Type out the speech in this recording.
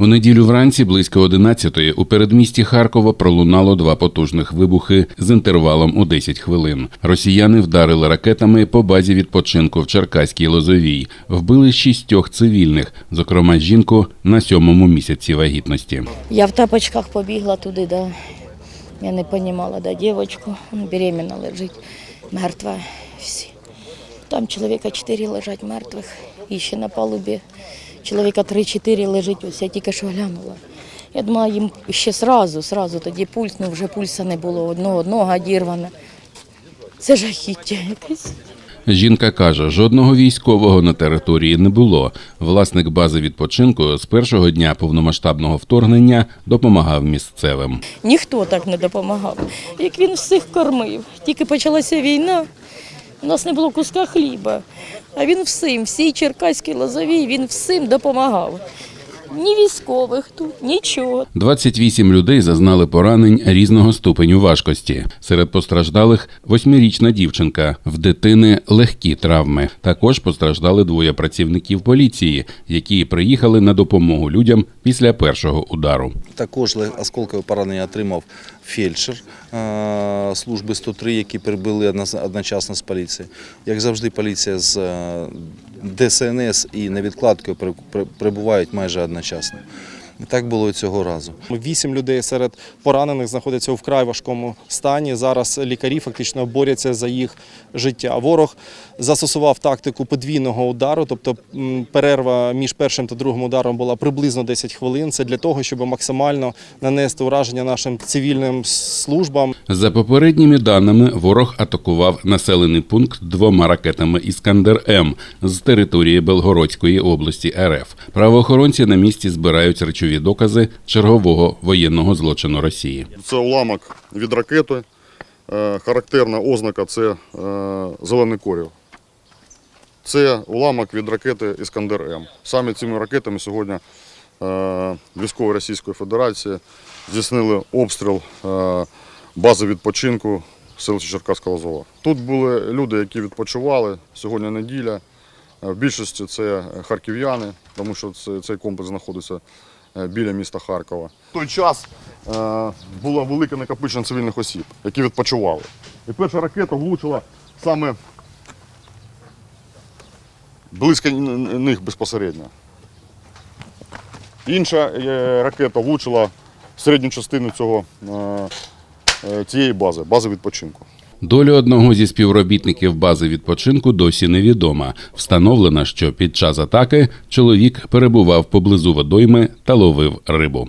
У неділю вранці близько 11-ї у передмісті Харкова пролунало два потужних вибухи з інтервалом у 10 хвилин. Росіяни вдарили ракетами по базі відпочинку в Черкаській Лозовій, вбили шістьох цивільних, зокрема жінку на сьомому місяці вагітності. Я в тапочках побігла туди, да. Я не розуміла, да, дівчинку, беременна лежить, мертва всі. Там чоловіка чотири лежать мертвих, і ще на палубі чоловіка три-чотири лежить, ось я тільки що глянула. Я думала, їм ще сразу, сразу тоді пульс, ну вже пульса не було, одного нога дірвана. Це жахіття якесь. Жінка каже, жодного військового на території не було. Власник бази відпочинку з першого дня повномасштабного вторгнення допомагав місцевим. Ніхто так не допомагав, як він всіх кормив. Тільки почалася війна, у нас не було куска хліба. А він всім, всій черкаській лозовій, він всім допомагав. Ні військових тут, нічого. 28 людей зазнали поранень різного ступеню важкості. Серед постраждалих восьмирічна дівчинка, в дитини легкі травми. Також постраждали двоє працівників поліції, які приїхали на допомогу людям після першого удару. Також осколкове поранення отримав фельдшер е, служби 103, які прибули одно- одночасно з поліції. Як завжди, поліція з е, ДСНС і невідкладкою при- при- прибувають майже одночасно. І Так було і цього разу. Вісім людей серед поранених знаходяться у вкрай важкому стані. Зараз лікарі фактично борються за їх життя. Ворог застосував тактику подвійного удару, тобто перерва між першим та другим ударом була приблизно 10 хвилин. Це для того, щоб максимально нанести ураження нашим цивільним службам. За попередніми даними, ворог атакував населений пункт двома ракетами Іскандер М з території Белгородської області РФ. Правоохоронці на місці збирають речові докази чергового воєнного злочину Росії. Це уламок від ракети. Е, Характерна ознака це е, зелений корів. Це уламок від ракети Іскандер М. Саме цими ракетами сьогодні е, військові Російської Федерації здійснили обстріл бази відпочинку селища Черкаська Лозова. Тут були люди, які відпочивали. Сьогодні неділя. В більшості це харків'яни, тому що цей комплекс знаходиться біля міста Харкова. В той час е, було велике накопичення цивільних осіб, які відпочивали. І перша ракета влучила саме близько них безпосередньо. Інша е, ракета влучила середню частину цього, е, е, цієї бази, бази відпочинку. Доля одного зі співробітників бази відпочинку досі невідома. Встановлено, що під час атаки чоловік перебував поблизу водойми та ловив рибу.